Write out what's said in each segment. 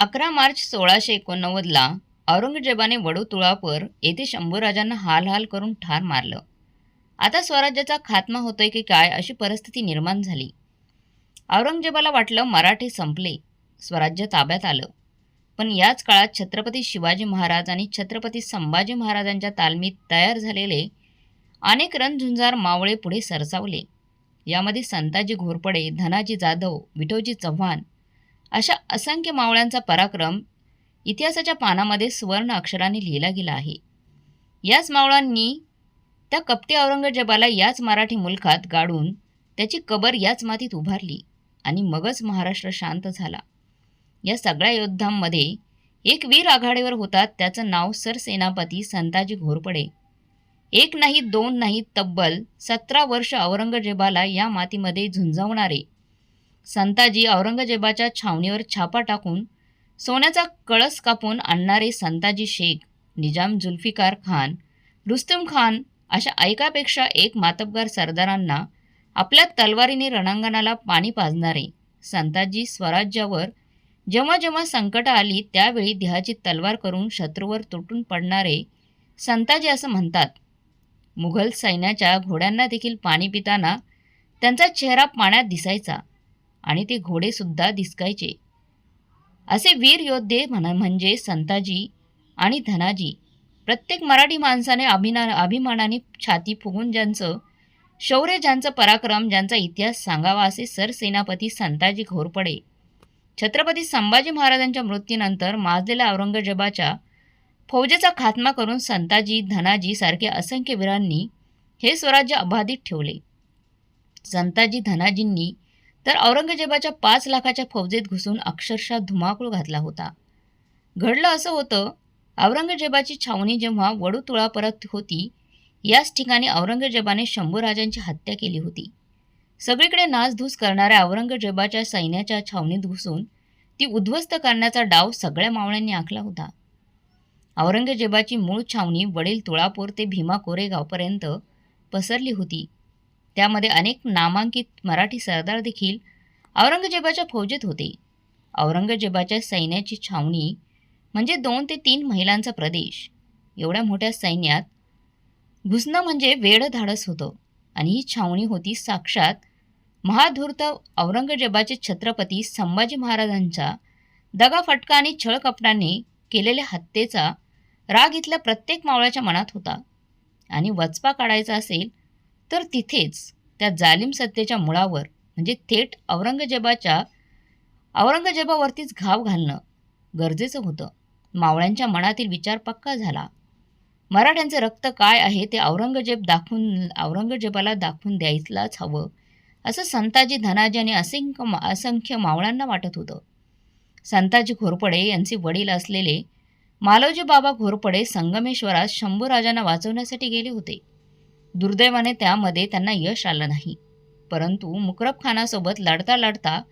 अकरा मार्च सोळाशे एकोणनव्वदला औरंगजेबाने वडोतुळापर येथे शंभूराजांना हाल हाल करून ठार मारलं. आता स्वराज्याचा खात्मा होतोय की काय अशी परिस्थिती निर्माण झाली. औरंगजेबाला वाटलं मराठे संपले स्वराज्य ताब्यात आलं. पण याच काळात छत्रपती शिवाजी महाराज आणि छत्रपती संभाजी महाराजांच्या तालमीत तयार झालेले अनेक रणझुंजार मावळे पुढे सरसावले. यामध्ये संताजी घोरपडे धनाजी जाधव विठोजी चव्हाण अशा असंख्य मावळ्यांचा पराक्रम इतिहासाच्या पानामध्ये सुवर्ण अक्षराने लिहिला गेला आहे. याच मावळांनी त्या कपटे औरंगजेबाला याच मराठी मुलखात गाडून त्याची कबर याच मातीत उभारली आणि मगच महाराष्ट्र शांत झाला. या सगळ्या योद्धांमध्ये एक वीर आघाडीवर होता त्याचं नाव सरसेनापती संताजी घोरपडे. एक नाही दोन नाही तब्बल सतरा वर्ष औरंगजेबाला या मातीमध्ये झुंजावणारे संताजी औरंगजेबाच्या छावणीवर छापा टाकून सोन्याचा कळस कापून आणणारे संताजी शेख निजाम जुल्फिकार खान रुस्तम खान अशा ऐकापेक्षा एक मातबगार सरदारांना आपल्या तलवारीने रणांगणाला पाणी पाजणारे संताजी स्वराज्यावर जेव्हा जेव्हा संकट आली त्यावेळी देहाची तलवार करून शत्रूवर तुटून पडणारे संताजी असं म्हणतात. मुघल सैन्याच्या घोड्यांना देखील पाणी पिताना त्यांचा चेहरा पाण्यात दिसायचा. आणि ते घोडेसुद्धा दिसकायचे. असे वीर योद्धे म्हण म्हणजे संताजी आणि धनाजी. प्रत्येक मराठी माणसाने अभिना अभिमानाने छाती फुगून ज्यांचं शौर्य ज्यांचं पराक्रम ज्यांचा इतिहास सांगावा असे सरसेनापती संताजी घोरपडे. छत्रपती संभाजी महाराजांच्या मृत्यूनंतर माजलेल्या औरंगजेबाच्या फौजेचा खात्मा करून संताजी धनाजी सारखे असंख्य वीरांनी हे स्वराज्य अबाधित ठेवले. संताजी धनाजींनी तर औरंगजेबाच्या पाच लाखाच्या फौजेत घुसून अक्षरशः धुमाकूळ घातला होता. घडलं असं होतं औरंगजेबाची छावणी जेव्हा वडूतुळा परत होती याच ठिकाणी औरंगजेबाने शंभूराजांची हत्या केली होती. सगळीकडे नासधूस करणाऱ्या औरंगजेबाच्या सैन्याच्या छावणीत घुसून ती उद्ध्वस्त करण्याचा डाव सगळ्या मावळ्यांनी आखला होता. औरंगजेबाची मूळ छावणी वडील तुळापूर ते भीमा कोरेगावपर्यंत पसरली होती. त्यामध्ये अनेक नामांकित मराठी सरदार देखील औरंगजेबाच्या फौजेत होते. औरंगजेबाच्या सैन्याची छावणी म्हणजे दोन ते तीन महिलांचा प्रदेश. एवढ्या मोठ्या सैन्यात घुसणं म्हणजे वेळ धाडस होतं आणि ही छावणी होती साक्षात महाधूर्त औरंगजेबाचे छत्रपती संभाजी महाराजांच्या दगाफटका आणि छळकपटाने केलेल्या हत्येचा राग इथल्या प्रत्येक मावळ्याच्या मनात होता. आणि वचपा काढायचा असेल तर तिथेच त्या जालिम सत्तेच्या मुळावर म्हणजे थेट औरंगजेबाच्या औरंगजेबावरतीच घाव घालणं गरजेचं होतं. मावळ्यांच्या मनातील विचार पक्का झाला. मराठ्यांचे रक्त काय आहे ते औरंगजेब दाखवून औरंगजेबाला दाखवून द्यायलाच हवं असं संताजी धनाजी आणि असंख्य असंख्य मावळ्यांना वाटत होतं. संताजी घोरपडे यांचे वडील असलेले मालोजी बाबा घोरपडे संगमेश्वरात शंभूराजांना वाचवण्यासाठी गेले होते. दुर्दैवाने त्यामध्ये त्यांना यश आलं नाही. परंतु मुकरब खानासोबत लढता लढता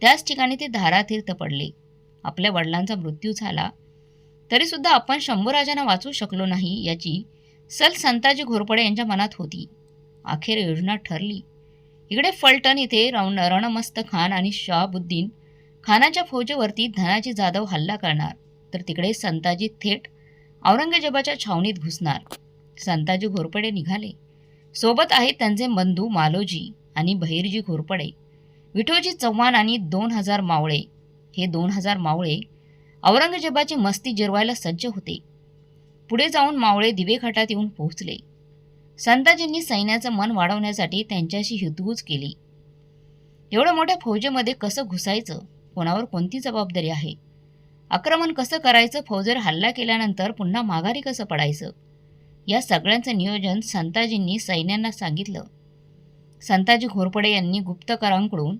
त्याच ठिकाणी ते धारातीर्थ पडले. आपल्या वडिलांचा मृत्यू झाला. तरीसुद्धा आपण शंभूराजांना वाचू शकलो नाही याची सल संताजी घोरपडे यांच्या मनात होती. अखेर योजना ठरली. इकडे फलटण इथे रण रणमस्त खान आणि शहाबुद्दीन खानाच्या फौजेवरती धनाजी जाधव हल्ला करणार. तर तिकडे संताजी थेट औरंगजेबाच्या छावणीत घुसणार. संताजी घोरपडे निघाले. सोबत आहेत त्यांचे बंधू मालोजी आणि बहिरजी घोरपडे. विठोजी चव्हाण आणि दोन हजार मावळे. हे दोन हजार मावळे औरंगजेबाची मस्ती जिरवायला सज्ज होते. पुढे जाऊन मावळे दिवेघाटात येऊन पोहोचले. संताजींनी सैन्याचं मन वाढवण्यासाठी त्यांच्याशी हितगुज केली. एवढ्या मोठ्या फौजेमध्ये कसं घुसायचं? कोणावर कोणती जबाबदारी आहे? आक्रमण कसं करायचं? फौजेवर हल्ला केल्यानंतर पुन्हा माघारी कसं पडायचं? या सगळ्यांचं नियोजन संताजींनी सैन्यांना सांगितलं. संताजी घोरपडे यांनी गुप्तकरांकडून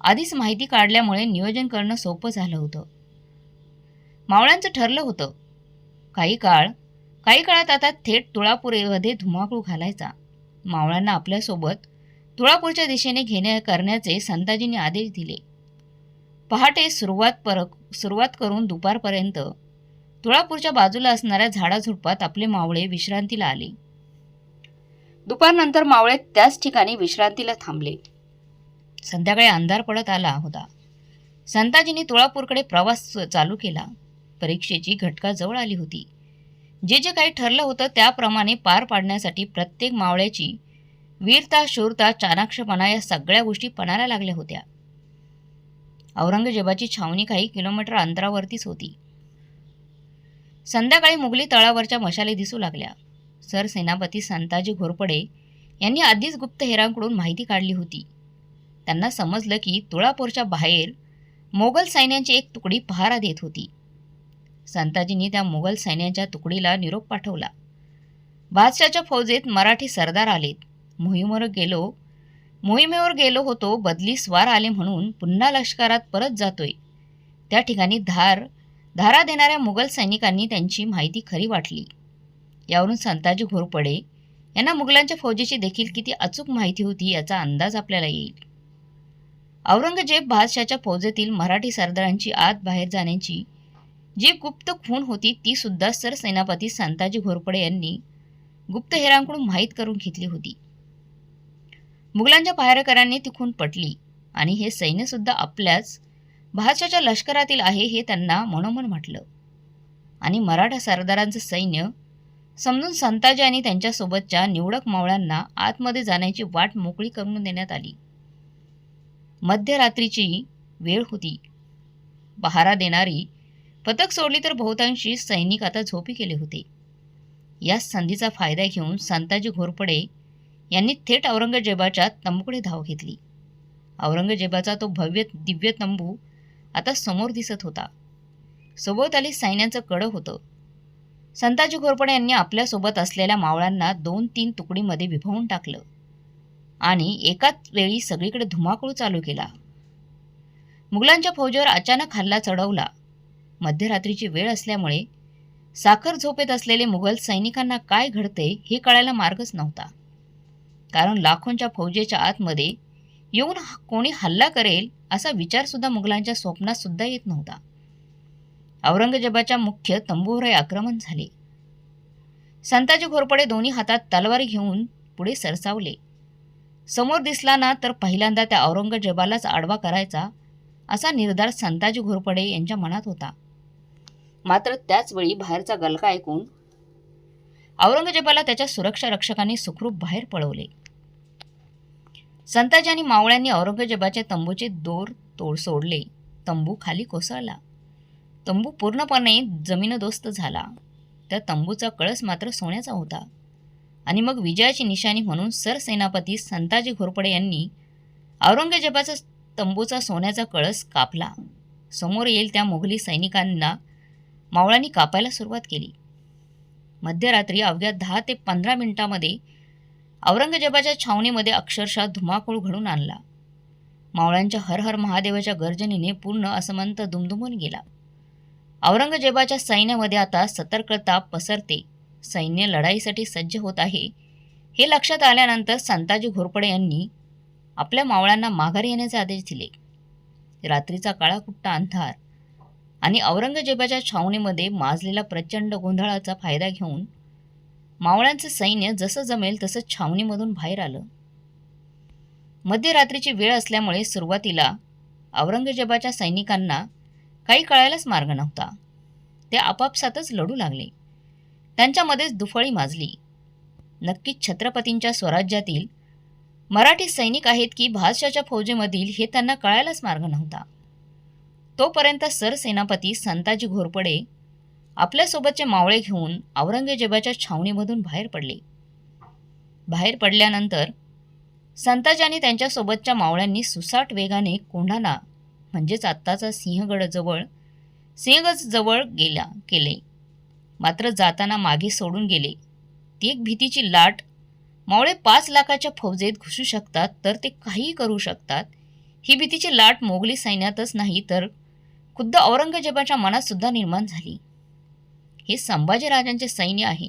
आधीच माहिती काढल्यामुळे नियोजन करणं सोपं झालं होतं. मावळ्यांचं ठरलं होतं. काही काळ काही काळात आता थेट तुळापूरमध्ये धुमाकूळ घालायचा. मावळ्यांना आपल्यासोबत तुळापूरच्या दिशेने घेण्या करण्याचे संताजींनी आदेश दिले. पहाटे सुरुवात पर सुरुवात करून दुपारपर्यंत तुळापूरच्या बाजूला असणाऱ्या झाडाझुडपात आपले मावळे विश्रांतीला आले. दुपारनंतर मावळे त्याच ठिकाणी विश्रांतीला थांबले. संध्याकाळी अंधार पडत आला होता. संताजींनी तुळापूरकडे प्रवास चालू केला. परीक्षेची घटका जवळ आली होती. जे जे काही ठरलं होतं त्याप्रमाणे पार पाडण्यासाठी प्रत्येक मावळ्याची वीरता शूरता चाणाक्षपणा या सगळ्या गोष्टी पणाला लागल्या होत्या. औरंगजेबाची छावणी काही किलोमीटर अंतरावरतीच होती. संध्याकाळी मुघली तळावरच्या मशाली दिसू लागल्या. सरसेनापती संताजी घोरपडे यांनी आधीच गुप्तहेरांकडून माहिती काढली होती. त्यांना समजलं की तुळापूरच्या बाहेर मोगल सैन्यांची एक तुकडी पहारा देत होती. संताजींनी त्या मोगल सैन्याच्या तुकडीला निरोप पाठवला. बादशाच्या फौजेत मराठी सरदार आलेत. मोहिमेवर गेलो मोहिमेवर गेलो होतो बदली स्वार आले म्हणून पुन्हा लष्करात परत जातोय. त्या ठिकाणी धार धारा देणाऱ्या मुघल सैनिकांनी त्यांची माहिती खरी वाटली. यावरून संताजी घोरपडे यांना मुघलांच्या फौजेची देखील किती अचूक माहिती होती याचा अंदाज आपल्याला येईल. औरंगजेब बादशाच्या फौजेतील मराठी सरदारांची आत बाहेर जाण्याची जी गुप्त खून होती ती सुद्धा सरसेनापती संताजी घोरपडे यांनी गुप्तहेरांकडून माहीत करून घेतली होती. मुघलांच्या पहारेकरांनी ती खून पटली आणि हे सैन्यसुद्धा आपल्याच बादशाच्या लष्करातील आहे हे त्यांना मनोमन म्हटलं आणि मराठा सरदारांचं सैन्य समजून संताजी आणि त्यांच्यासोबतच्या निवडक मावळ्यांना आतमध्ये जाण्याची वाट मोकळी करून देण्यात आली. मध्यरात्रीची वेळ होती. पहारा देणारी पथक सोडली तर बहुतांशी सैनिक आता झोपी गेले होते. या संधीचा फायदा घेऊन संताजी घोरपडे यांनी थेट औरंगजेबाच्या तंबूकडे धाव घेतली. औरंगजेबाचा तो भव्य दिव्य तंबू आता समोर दिसत होता. सोबत सैन्याचं कडं होतं. संताजी घोरपडे यांनी आपल्यासोबत असलेल्या मावळांना दोन तीन तुकडीमध्ये विभावून टाकलं. आणि एकाच वेळी सगळीकडे धुमाकूळ चालू केला. मुघलांच्या फौजेवर अचानक हल्ला चढवला. मध्यरात्रीची वेळ असल्यामुळे साखर झोपेत असलेले मुघल सैनिकांना काय घडते हे कळायला मार्गच नव्हता. कारण लाखोंच्या फौजेच्या आतमध्ये येऊन कोणी हल्ला करेल असा विचारसुद्धा मुघलांच्या स्वप्नात सुद्धा येत नव्हता. औरंगजेबाच्या मुख्य तंबूवरही आक्रमण झाले. संताजी घोरपडे दोन्ही हातात तलवारी घेऊन पुढे सरसावले. समोर दिसला ना तर पहिल्यांदा त्या औरंगजेबालाच आडवा करायचा असा निर्धार संताजी घोरपडे यांच्या मनात होता. मात्र त्याचवेळी बाहेरचा गलका ऐकून औरंगजेबाला त्याच्या सुरक्षा रक्षकांनी सुखरूप बाहेर पळवले. संताजी आणि मावळ्यांनी औरंगजेबाच्या तंबूचे दोर तोड सोडले. तंबू खाली कोसळला. तंबू पूर्णपणे जमीनदोस्त झाला. त्या तंबूचा कळस मात्र सोन्याचा होता. आणि मग विजयाची निशाणी म्हणून सरसेनापती संताजी घोरपडे यांनी औरंगजेबाचा तंबूचा सोन्याचा कळस कापला. समोर येईल त्या मुघली सैनिकांना मावळांनी कापायला सुरुवात केली. मध्यरात्री अवघ्या दहा ते पंधरा मिनिटांमध्ये औरंगजेबाच्या छावणीमध्ये अक्षरशः धुमाकूळ घडून आणला. मावळ्यांच्या हर हर महादेवाच्या गर्जनेने पूर्ण असमंत दुमदुमून गेला. औरंगजेबाच्या सैन्यामध्ये आता सतर्कता पसरते. सैन्य लढाईसाठी सज्ज होत आहे. हे लक्षात आल्यानंतर संताजी घोरपडे यांनी आपल्या मावळ्यांना माघार येण्याचे आदेश दिले. रात्रीचा काळाकुट्टा अंधार आणि औरंगजेबाच्या छावणीमध्ये माजलेला प्रचंड गोंधळाचा फायदा घेऊन मावळ्यांचं सैन्य जसं जमेल तसं छावणीमधून बाहेर आलं. मध्यरात्रीची वेळ असल्यामुळे सुरुवातीला औरंगजेबाच्या सैनिकांना काही कळायलाच मार्ग नव्हता. ते आपापसातच लढू लागले. त्यांच्यामध्येच दुफळी माजली. नक्कीच छत्रपतींच्या स्वराज्यातील मराठी सैनिक आहेत की भाजशाच्या फौजेमधील हे त्यांना कळायलाच मार्ग नव्हता. तोपर्यंत सरसेनापती संताजी घोरपडे आपल्यासोबतचे मावळे घेऊन औरंगजेबाच्या छावणीमधून बाहेर पडले. बाहेर पडल्यानंतर संताजी आणि त्यांच्यासोबतच्या मावळ्यांनी सुसाट वेगाने कोंढाणा म्हणजेच आत्ताचा सिंहगडजवळ सिंहगडजवळ गेला केले. मात्र जाताना मागे सोडून गेले. ती एक भीतीची लाट मावळे पाच लाखाच्या फौजेत घुसू शकतात तर ते काहीही करू शकतात. ही भीतीची लाट मोगली सैन्यातच नाही तर खुद्द औरंगजेबाच्या मनात सुद्धा निर्माण झाली. हे संभाजीराजांचे सैन्य आहे.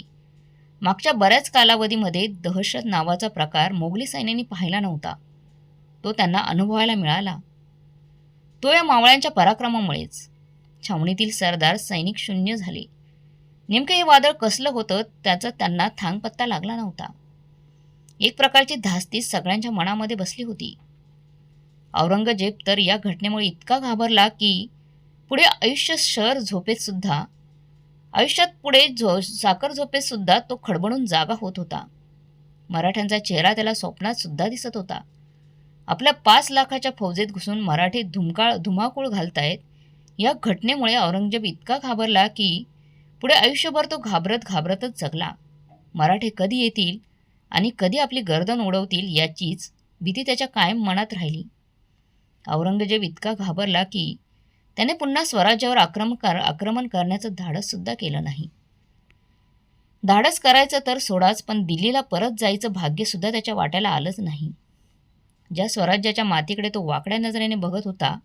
मागच्या बऱ्याच कालावधीमध्ये दहशत नावाचा प्रकार मोगली सैन्याने पाहिला नव्हता. तो त्यांना अनुभवायला मिळाला. तो या मावळ्यांच्या पराक्रमामुळेच छावणीतील सरदार सैनिक शून्य झाले. नेमकं हे वादळ कसलं होतं त्याचा त्यांना थांगपत्ता लागला नव्हता. एक प्रकारची धास्ती सगळ्यांच्या मनामध्ये बसली होती. औरंगजेब तर या घटनेमुळे इतका घाबरला की पुढे आयुष्य शहर झोपेतसुद्धा आयुष्यात पुढे झो साखर झोपेत सुद्धा तो खडबडून जागा होत होता. मराठ्यांचा चेहरा त्याला स्वप्नात सुद्धा दिसत होता. आपल्या पाच लाखाच्या फौजेत घुसून मराठी धुमकाळ धुमाकूळ घालतायत या घटनेमुळे औरंगजेब इतका घाबरला की पुढे आयुष्यभर तो घाबरत घाबरतच जगला. मराठे कधी येतील आणि कधी आपली गर्दन उडवतील याचीच भीती त्याच्या कायम मनात राहिली. औरंगजेब इतका घाबरला की त्याने पुन्हा स्वराज्यावर आक्रम कर आक्रमण करण्याचं धाडससुद्धा केलं नाही. धाडस करायचं तर सोडाच पण दिल्लीला परत जायचं भाग्यसुद्धा त्याच्या वाट्याला आलंच नाही. ज्या स्वराज्याच्या मातीकडे तो वाकड्या नजरेने बघत होता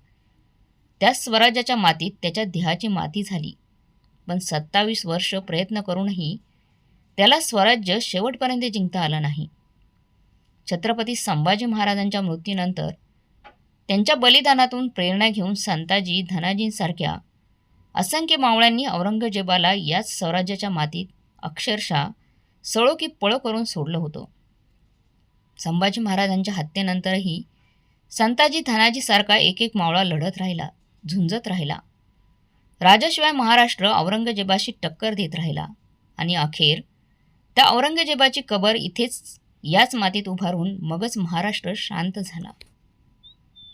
त्याच स्वराज्याच्या मातीत त्याच्या देहाची माती झाली. पण सत्तावीस वर्ष प्रयत्न करूनही त्याला स्वराज्य शेवटपर्यंत जिंकता आलं नाही. छत्रपती संभाजी महाराजांच्या मृत्यूनंतर त्यांच्या बलिदानातून प्रेरणा घेऊन संताजी धनाजींसारख्या असंख्य मावळ्यांनी औरंगजेबाला याच स्वराज्याच्या मातीत अक्षरशः सळो की पळो करून सोडलं होतं. संभाजी महाराजांच्या हत्येनंतरही संताजी धनाजीसारखा एक एक मावळा लढत राहिला झुंजत राहिला. राजाशिवाय महाराष्ट्र औरंगजेबाशी टक्कर देत राहिला आणि अखेर त्या औरंगजेबाची कबर इथेच याच मातीत उभारून मगच महाराष्ट्र शांत झाला.